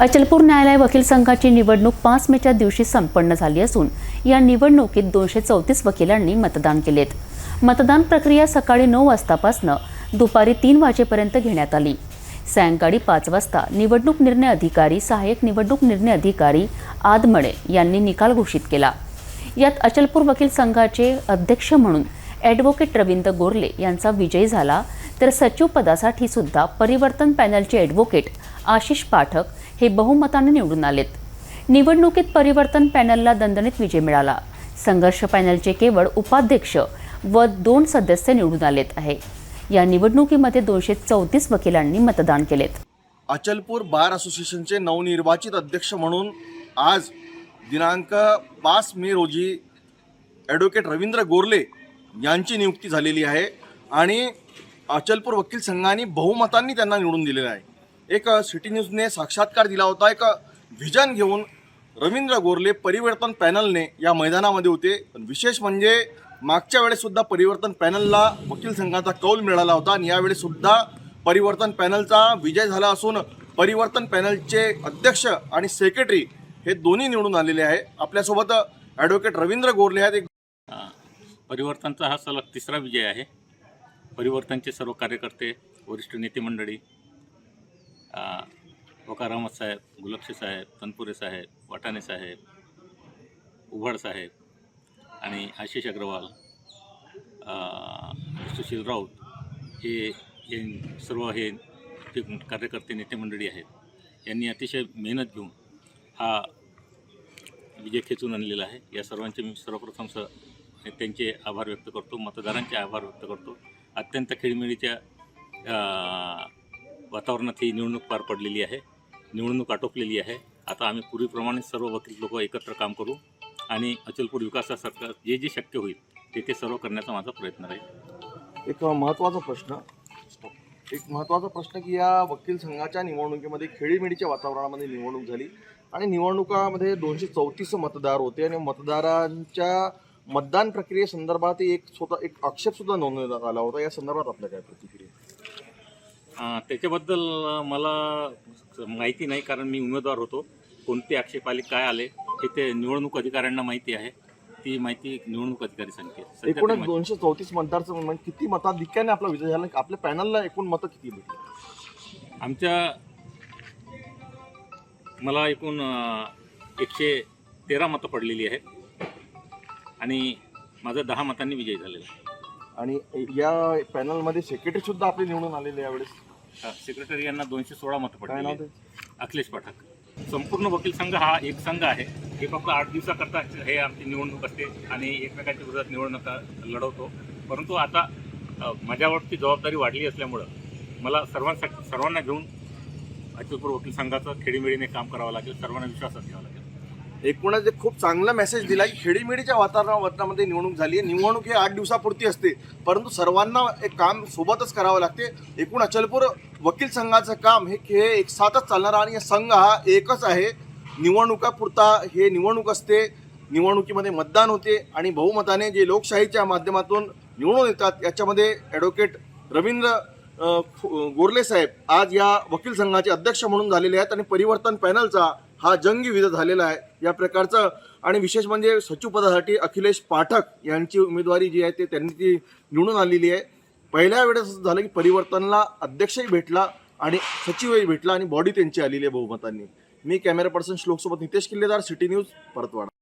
अचलपूर न्यायालय वकील संघाची निवडणूक पाच मेच्या दिवशी संपन्न झाली असून या निवडणुकीत दोनशे चौतीस वकिलांनी मतदान केलेत. मतदान प्रक्रिया सकाळी नऊ वाजतापासनं दुपारी तीन वाजेपर्यंत घेण्यात आली. सायंकाळी पाच वाजता निवडणूक निर्णय अधिकारी सहाय्यक निवडणूक निर्णय अधिकारी आदमळे यांनी निकाल घोषित केला. यात अचलपूर वकील संघाचे अध्यक्ष म्हणून ॲडव्होकेट रवींद्र गोरले यांचा विजय झाला तर सचिव पदासाठी सुद्धा परिवर्तन पॅनलचे ॲडव्होकेट आशिष पाठक हे बहुमताने निवडून आलेत. निवडणुकीत परिवर्तन पॅनलला दणदणीत विजय मिळाला. संघर्ष पॅनलचे केवळ उपाध्यक्ष व दोन सदस्य निवडून आलेत आहे. या निवडणुकीमध्ये दोनशे चौतीस वकिलांनी मतदान केलेत. अचलपूर बार असोसिएशनचे नवनिर्वाचित अध्यक्ष म्हणून आज दिनांक पाच मे रोजी ॲडव्होकेट रवींद्र गोरले यांची नियुक्ती झालेली आहे आणि अचलपूर वकील संघाने बहुमतांनी त्यांना निवडून दिलेलं आहे. एक सिटी न्यूजने साक्षात्कार दिला होता. एक व्हिजन घेऊन रवींद्र गोरले परिवर्तन पॅनलने या मैदानामध्ये होते. पण विशेष म्हणजे मागच्या वेळेससुद्धा परिवर्तन पॅनलला वकील संघाचा कौल मिळाला होता आणि यावेळेसुद्धा परिवर्तन पॅनलचा विजय झाला असून परिवर्तन पॅनलचे अध्यक्ष आणि सेक्रेटरी हे दोन्ही निवडून आलेले आहे. आपल्यासोबत ॲडव्होकेट रवींद्र गोरले आहेत. एक परिवर्तनचा हा सलग तिसरा विजय आहे. परिवर्तनचे सर्व कार्यकर्ते वरिष्ठ नेते मंडळी वकार अहमद साहेब गुलक्षी साहेब तनपुरे साहेब वाटाणे साहेब उभड साहेब आणि आशिष अग्रवाल सुशील राऊत हे हे सर्व हे कार्यकर्ते नेते मंडळी आहेत यांनी अतिशय मेहनत घेऊन हा विजय खेचून आणलेला आहे या सर्वांचे मी सर्वप्रथम स त्यांचे आभार व्यक्त करतो मतदारांचे आभार व्यक्त करतो अत्यंत खेळीमेळीच्या वातावरणात ही निवडणूक पार पडलेली आहे. निवडणूक आटोपलेली आहे. आता आम्ही पूर्वीप्रमाणे सर्व वकील लोक एकत्र काम करू आणि अचलपूर विकासासारखं जे जे शक्य होईल ते ते सर्व करण्याचा माझा प्रयत्न राहील. एक महत्त्वाचा प्रश्न. एक महत्त्वाचा प्रश्न की या वकील संघाच्या निवडणुकीमध्ये खेळीमेळीच्या वातावरणामध्ये निवडणूक झाली आणि निवडणुकामध्ये दोनशे चौतीस मतदार होते आणि मतदारांच्या मतदान प्रक्रियेसंदर्भात एक स्वतः एक आक्षेपसुद्धा नोंदवण्यात आला होता. या संदर्भात आपल्या काय प्रतिक्रिया? त्याच्याबद्दल मला माहिती नाही कारण मी उमेदवार होतो. कोणते आक्षेप आले काय आले हे ते निवडणूक अधिकाऱ्यांना माहिती आहे. ती माहिती निवडणूक अधिकारी सांगते एकूणच दोनशे चौतीस मतदारचं म्हणजे किती मताधिक्याने आपला विजय झाला आपल्या पॅनलला एकूण मतं किती भेटली? आमच्या मला एकूण एकशे तेरा मतं पडलेली आहेत. आणि माझा दहा मतांनी विजय झालेला आहे. आणि या पॅनलमध्ये सेक्रेटरी सुद्धा आपले निवडून आलेले यावेळेस. सेक्रेटरी यांना दोनशे सोळा मतं आहेत. अखिलेश पाठक. संपूर्ण वकील संघ हा एक संघ आहे. हे फक्त आठ दिवसाकरता हे आमची निवडणूक असते आणि एकमेकांच्या विरोधात निवडणुका लढवतो. परंतु आता अ, माझ्यावरती जबाबदारी वाढली असल्यामुळं मला सर्वांसाठी सर्वांना घेऊन अचलपूर वकील संघाचं खेडीमेडीने काम करावं लागेल सर्वांना विश्वासात घ्यावं लागेल. एकूणच एक खूप चांगला मेसेज दिला की खेडीमेडीच्या वातावरणामध्ये निवडणूक झाली आहे. निवडणूक ही आठ दिवसापुरती असते. परंतु सर्वांना एक काम सोबतच करावं लागते. एकूण अचलपूर वकील संघाचं काम हे हे एक साथच चालणारा आणि हा संघ हा एकच आहे. निवडणुकापुरता हे निवडणूक असते. निवडणुकीमध्ये मतदान होते आणि बहुमताने जे लोकशाहीच्या माध्यमातून निवडून येतात याच्यामध्ये ॲडव्होकेट रवींद्र गोरले साहेब आज या वकील संघाचे अध्यक्ष म्हणून झालेले आहेत आणि परिवर्तन पॅनलचा हा जंगी विध झालेला आहे. या प्रकारचं. आणि विशेष म्हणजे सचिवपदासाठी अखिलेश पाठक यांची उमेदवारी जी आहे ते त्यांनी ती निवडून आलेली आहे. पहिल्या वेळेस झालं की परिवर्तनला अध्यक्षही भेटला आणि सचिवही भेटला आणि बॉडी त्यांची आलेली आहे बहुमतांनी. मी कॅमेरा पर्सन श्लोकसोबत नितेश किल्लेदार सिटी न्यूज परतवाडा.